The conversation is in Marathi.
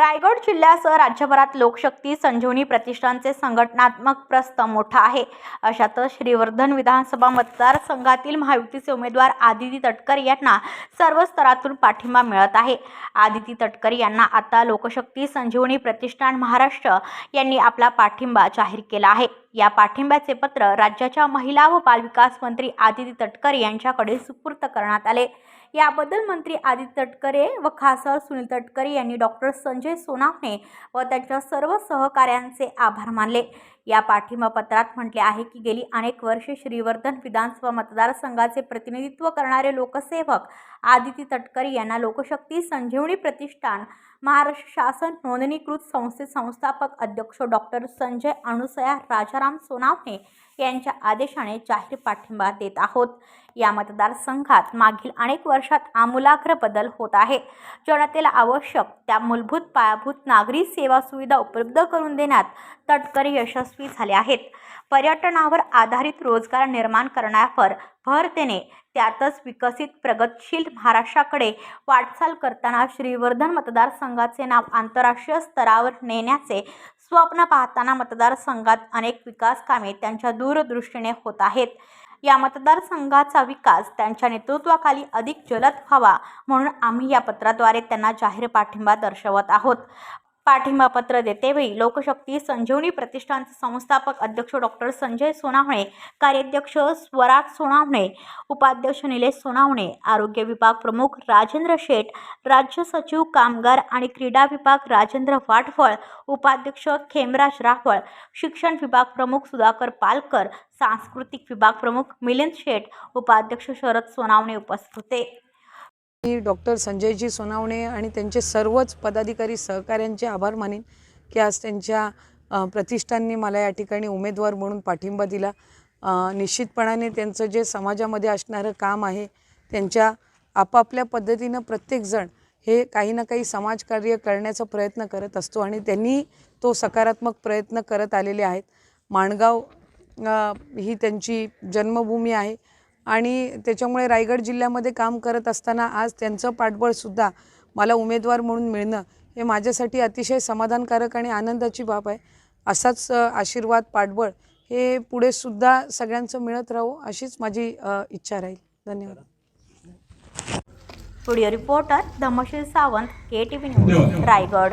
रायगड जिल्ह्यासह राज्यभरात लोकशक्ती संजीवनी प्रतिष्ठानचे संघटनात्मक प्रस्त मोठा आहे. अशातच श्रीवर्धन विधानसभा मतदारसंघातील महायुतीचे उमेदवार आदिती तटकर यांना सर्व स्तरातून पाठिंबा मिळत आहे. आदिती तटकर यांना आता लोकशक्ती संजीवनी प्रतिष्ठान महाराष्ट्र यांनी आपला पाठिंबा जाहीर केला आहे. या पाठिंब्याचे पत्र राज्याच्या महिला व बालविकास मंत्री आदिती तटकर यांच्याकडे सुपूर्त करण्यात आले. याबद्दल मंत्री आदित्य तटकरे व खासदार सुनील तटकरे यांनी डॉक्टर संजय सोनावणे व त्यांच्या सर्व सहकाऱ्यांचे आभार मानले. या पाठिंबा पत्रात म्हटले आहे की गेली अनेक वर्षे श्रीवर्धन विधानसभा मतदारसंघाचे प्रतिनिधित्व करणारे लोकसेवक आदिती तटकरी यांना लोकशक्ती संजीवनी प्रतिष्ठान महाराष्ट्र शासन नोंदणीकृत संस्थेत संस्थापक अध्यक्ष डॉक्टर संजय अणुसया राजाराम सोनावणे यांच्या आदेशाने जाहीर पाठिंबा देत आहोत. या मतदारसंघात मागील अनेक वर्षात आमूलाग्र बदल होत आहे. जनतेला आवश्यक त्या मूलभूत पायाभूत नागरी सेवा सुविधा उपलब्ध करून देण्यात तटकरी यशस्वी यशस्वी झाले आहेत. पर्यटनावर आधारित रोजगार निर्माण करण्यावर भर देणे त्यातच विकसित प्रगतशील महाराष्ट्राकडे वाटचाल करताना श्रीवर्धन मतदारसंघाचे नाव आंतरराष्ट्रीय स्तरावर नेण्याचे स्वप्न पाहताना मतदारसंघात अनेक विकास कामे त्यांच्या दूरदृष्टीने होत आहेत. या मतदारसंघाचा विकास त्यांच्या नेतृत्वाखाली अधिक जलद व्हावा म्हणून आम्ही या पत्राद्वारे त्यांना जाहीर पाठिंबा दर्शवत आहोत. पाठिंबा पत्र देतेवेळी लोकशक्ती संजीवनी प्रतिष्ठानचे संस्थापक अध्यक्ष डॉक्टर संजय सोनावणे कार्याध्यक्ष स्वराज सोनावणे उपाध्यक्ष निलेश सोनावणे आरोग्य विभाग प्रमुख राजेंद्र शेठ राज्य सचिव कामगार आणि क्रीडा विभाग राजेंद्र वाटफळ उपाध्यक्ष खेमराज राफळ शिक्षण विभाग प्रमुख सुधाकर पालकर सांस्कृतिक विभाग प्रमुख मिलिंद शेठ उपाध्यक्ष शरद सोनावणे उपस्थित होते. मी डॉक्टर संजयजी सोनावणे आणि त्यांचे सर्वच पदाधिकारी सहकाऱ्यांचे आभार मानेन की आज त्यांच्या प्रतिष्ठांनी प्रतिष्ठानने मला या ठिकाणी उमेदवार म्हणून पाठिंबा दिला. निश्चितपणाने त्यांचं जे समाजामध्ये असणारं काम आहे त्यांच्या आपापल्या पद्धतीनं प्रत्येकजण हे काही ना काही समाजकार्य करण्याचा प्रयत्न करत असतो आणि त्यांनी तो सकारात्मक प्रयत्न करत आलेले आहेत. माणगाव ही त्यांची जन्मभूमी आहे. आणि त्याच्यामुळे रायगड जिल्ह्यामध्ये काम करत असताना आज त्यांचं पाठबळसुद्धा मला उमेदवार म्हणून मिळणं हे माझ्यासाठी अतिशय समाधानकारक आणि आनंदाची बाब आहे. असाच आशीर्वाद पाठबळ हे पुढेसुद्धा सगळ्यांचं मिळत राहू अशीच माझी इच्छा राहील. धन्यवाद. Video reporter Dhamshil Sawant K T V news Raigad.